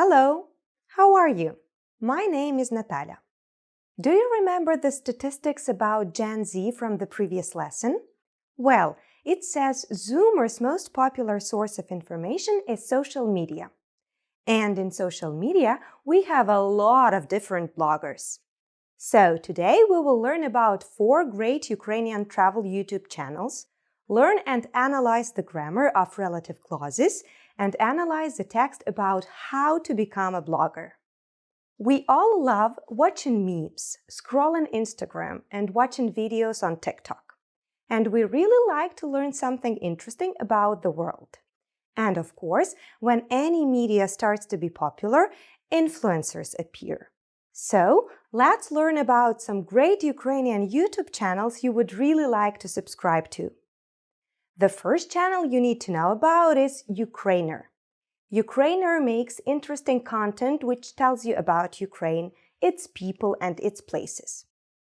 Hello, how are you? My name is Natalia. Do you remember the statistics about Gen Z from the previous lesson? Well, it says Zoomers' most popular source of information is social media. And in social media, we have a lot of different bloggers. So today we will learn about four great Ukrainian travel YouTube channels, learn and analyze the grammar of relative clauses, and analyze the text about how to become a blogger. We all love watching memes, scrolling Instagram, and watching videos on TikTok. And we really like to learn something interesting about the world. And of course, when any media starts to be popular, influencers appear. So, let's learn about some great Ukrainian YouTube channels you would really like to subscribe to. The first channel you need to know about is Ukrainer. Ukrainer makes interesting content which tells you about Ukraine, its people, and its places.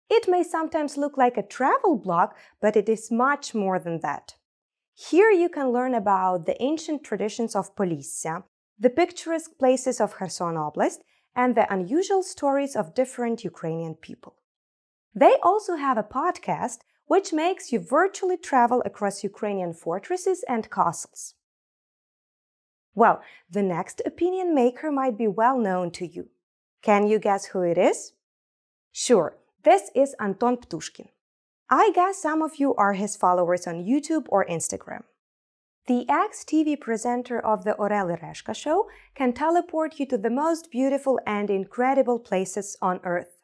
It may sometimes look like a travel blog, but it is much more than that. Here you can learn about the ancient traditions of Polissa, the picturesque places of Kherson Oblast, and the unusual stories of different Ukrainian people. They also have a podcast which makes you virtually travel across Ukrainian fortresses and castles. Well, the next opinion maker might be well known to you. Can you guess who it is? Sure, this is Anton Ptushkin. I guess some of you are his followers on YouTube or Instagram. The ex-TV presenter of the Orel Reshka show can teleport you to the most beautiful and incredible places on Earth.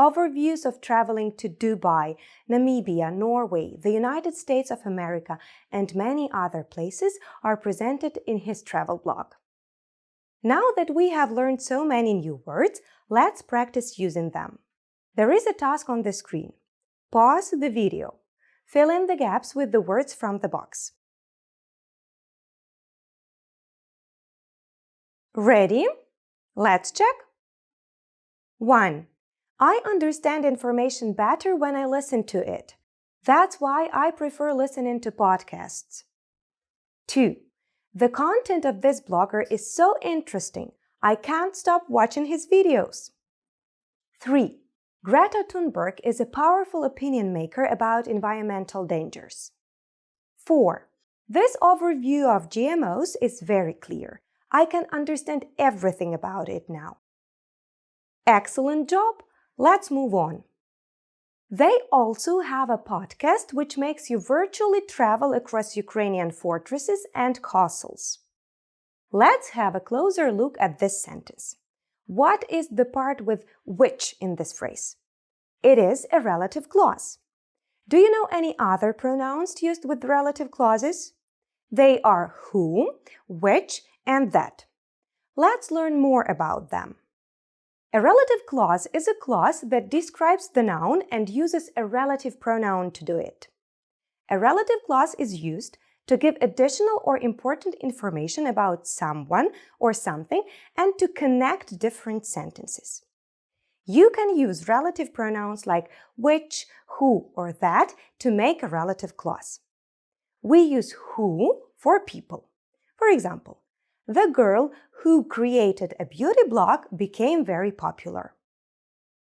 Overviews of traveling to Dubai, Namibia, Norway, the United States of America, and many other places are presented in his travel blog. Now that we have learned so many new words, let's practice using them. There is a task on the screen. Pause the video. Fill in the gaps with the words from the box. Ready? Let's check. 1. I understand information better when I listen to it. That's why I prefer listening to podcasts. 2. The content of this blogger is so interesting, I can't stop watching his videos. 3. Greta Thunberg is a powerful opinion maker about environmental dangers. 4. This overview of GMOs is very clear. I can understand everything about it now. Excellent job! Let's move on. They also have a podcast which makes you virtually travel across Ukrainian fortresses and castles. Let's have a closer look at this sentence. What is the part with which in this phrase? It is a relative clause. Do you know any other pronouns used with relative clauses? They are who, which, and that. Let's learn more about them. A relative clause is a clause that describes the noun and uses a relative pronoun to do it. A relative clause is used to give additional or important information about someone or something and to connect different sentences. You can use relative pronouns like which, who, or that to make a relative clause. We use who for people. For example, the girl who created a beauty blog became very popular.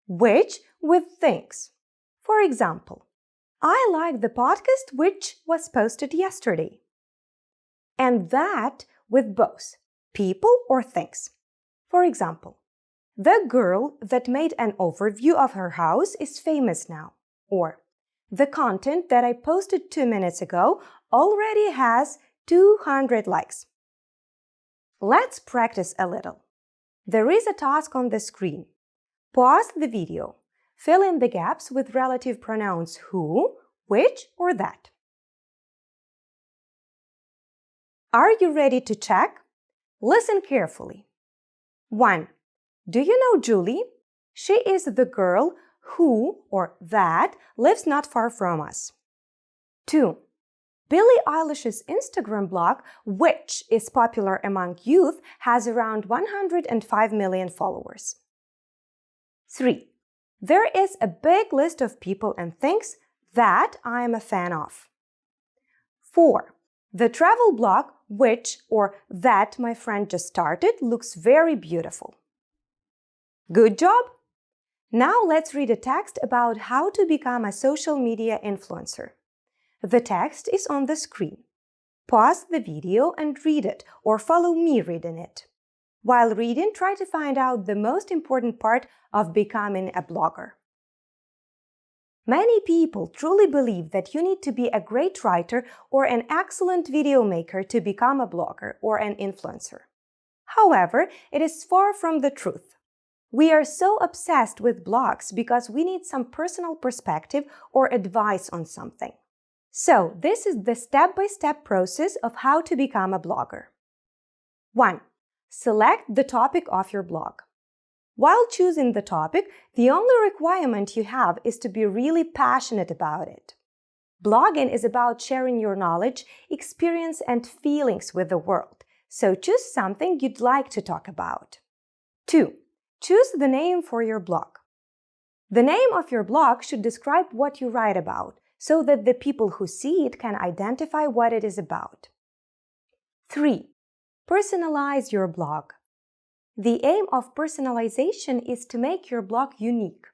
Which with things. For example, I like the podcast which was posted yesterday. And that with both people or things. For example, the girl that made an overview of her house is famous now. Or the content that I posted two minutes ago already has 200 likes. Let's practice a little. There is a task on the screen. Pause the video. Fill in the gaps with relative pronouns who, which, or that. Are you ready to check? Listen carefully. 1. Do you know Julie? She is the girl who or that lives not far from us. 2. Billie Eilish's Instagram blog, which is popular among youth, has around 105 million followers. 3. There is a big list of people and things that I am a fan of. 4. The travel blog, which or that my friend just started looks very beautiful. Good job! Now let's read a text about how to become a social media influencer. The text is on the screen. Pause the video and read it or follow me reading it. While reading, try to find out the most important part of becoming a blogger. Many people truly believe that you need to be a great writer or an excellent video maker to become a blogger or an influencer. However, it is far from the truth. We are so obsessed with blogs because we need some personal perspective or advice on something. So, this is the step by step process of how to become a blogger. 1. Select the topic of your blog. While choosing the topic, the only requirement you have is to be really passionate about it. Blogging is about sharing your knowledge, experience, and feelings with the world, so choose something you'd like to talk about. 2. Choose the name for your blog. The name of your blog should describe what you write about so that the people who see it can identify what it is about. 3. Personalize your blog. The aim of personalization is to make your blog unique.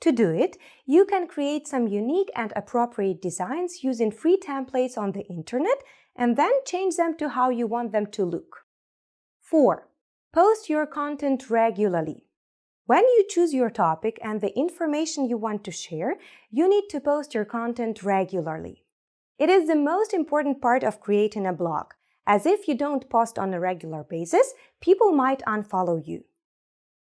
To do it, you can create some unique and appropriate designs using free templates on the internet and then change them to how you want them to look. 4. Post your content regularly. When you choose your topic and the information you want to share, you need to post your content regularly. It is the most important part of creating a blog, as if you don't post on a regular basis, people might unfollow you.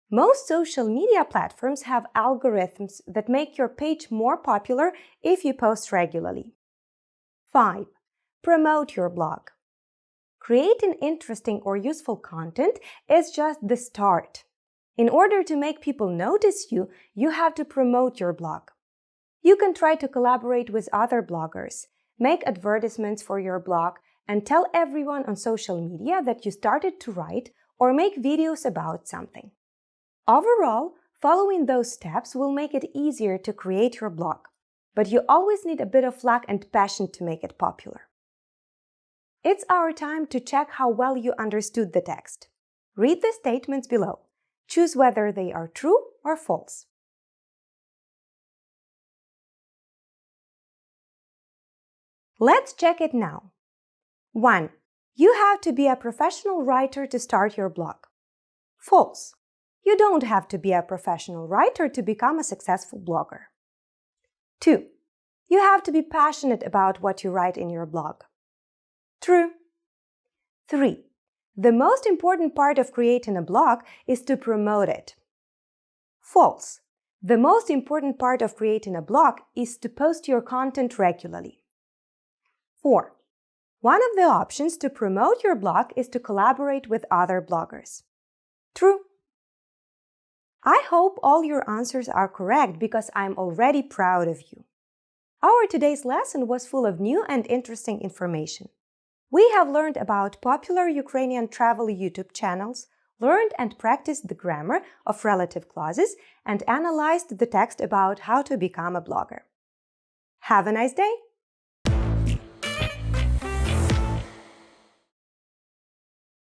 Most social media platforms have algorithms that make your page more popular if you post regularly. 5. Promote your blog. Creating interesting or useful content is just the start. In order to make people notice you, you have to promote your blog. You can try to collaborate with other bloggers, make advertisements for your blog, and tell everyone on social media that you started to write or make videos about something. Overall, following those steps will make it easier to create your blog, but you always need a bit of luck and passion to make it popular. It's our time to check how well you understood the text. Read the statements below. Choose whether they are true or false. Let's check it now. 1. You have to be a professional writer to start your blog. False. You don't have to be a professional writer to become a successful blogger. 2. You have to be passionate about what you write in your blog. True. 3. The most important part of creating a blog is to promote it. False. The most important part of creating a blog is to post your content regularly. 4. One of the options to promote your blog is to collaborate with other bloggers. True. I hope all your answers are correct because I'm already proud of you. Our today's lesson was full of new and interesting information. We have learned about popular Ukrainian travel YouTube channels, learned and practiced the grammar of relative clauses, and analyzed the text about how to become a blogger. Have a nice day!